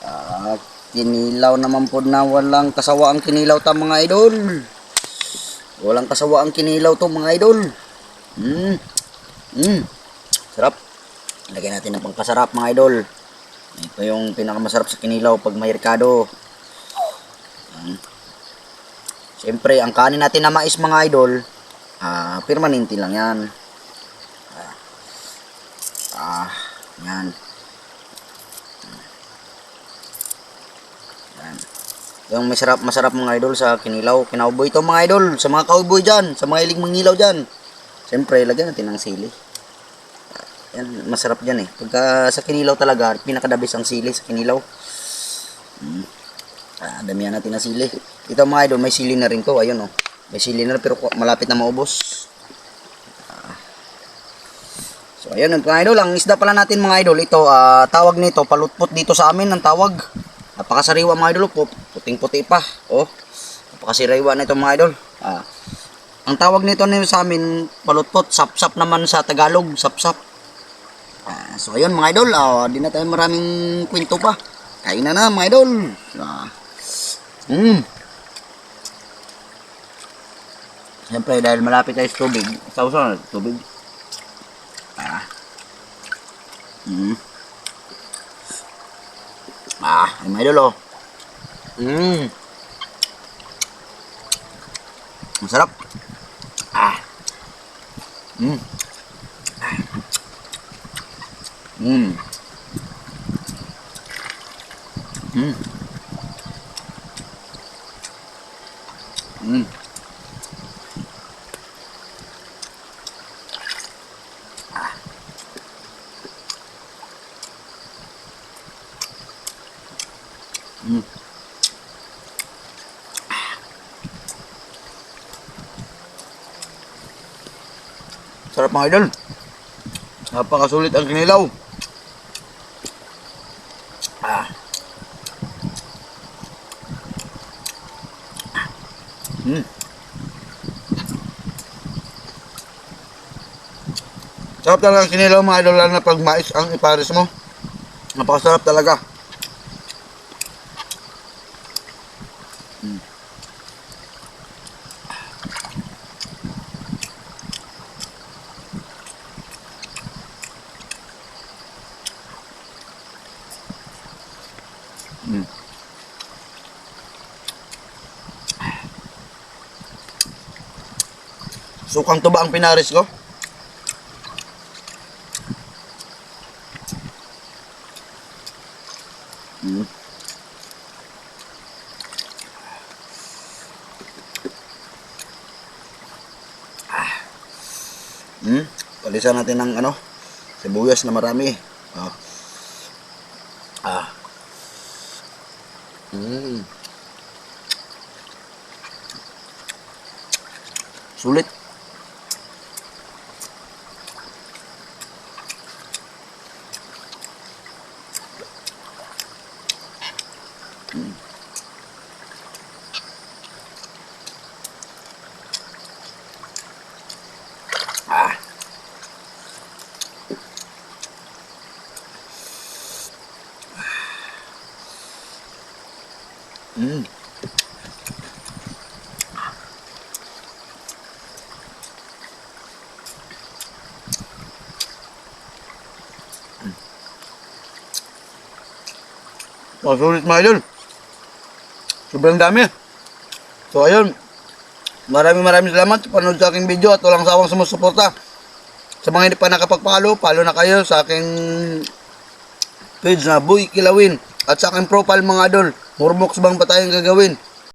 Ah, kinilaw naman po na walang kasawa ang kinilaw ta mga idol. Walang kasawa ang kinilaw to mga idol. Mm. Mm. Sarap. Lagyan natin ng pangkasarap mga idol. Ito yung pinakamasarap sa kinilaw pag may ricado. Yan. Siyempre, ang kanin natin na mais mga idol, ah, permanente lang yan. Ah, ah yan. Yan. Yung masarap, masarap mga idol sa kinilaw. Kinauboy ito mga idol. Sa mga cowboy dyan. Sa mga ilig mangilaw dyan. Siyempre, lagyan natin ng sili. Yan, masarap dyan eh. Pagka sa kinilaw talaga, pinakadabis ang sili sa kinilaw. Mm. Ah, damihan natin ng sili. Ito mga idol, may sili na rin to. Ayun oh. May sili na rin, pero malapit na maubos. Ah. So, ayun mga idol. Ang isda pala natin mga idol, ito, ah, tawag nito, palutpot dito sa amin ang tawag. Napakasariwa mga idol, puting-puti pa. Oh, napakasariwa na ito mga idol. Ah, ang tawag nito nito sa amin, palutpot, sap-sap naman sa Tagalog, sap-sap. Ah, so ayun mga idol, ah, di na tayo maraming kwento pa. Kain na na mga idol. Ah. Mm. Siyempre dahil malapit tayo sa tubig, sa usan tubig. Ah. Mm. Ah, ay mga idol oh. Mm. Masarap. Ah. Mm. Ah. Mm. Mm. Mm. Ah. Mm. Sarap mga idol. Napakasulit ang kinilaw. Ah. Hmm. Sarap talaga ang kinilaw mga idol lalo na pag mais ang ipares mo. Napakasarap talaga. Hmm. Hmm. Sukang tuba ang pinaris ko. Hmm. Hmm. Palisan natin ng ano, sibuyas na marami. Oh. Ah. Hmm. Sulit. Hmm. Ah. Mm. Oh, sulit mga idol. Sobrang dami. So, ayun. Maraming maraming salamat sa panood sa aking video at walang sawang sumusuporta. Sa mga hindi pa nakapag-follow, follow na kayo sa aking page na Boy Kilawin. At sa aking profile mga idol, Murmox bang pa tayong gagawin?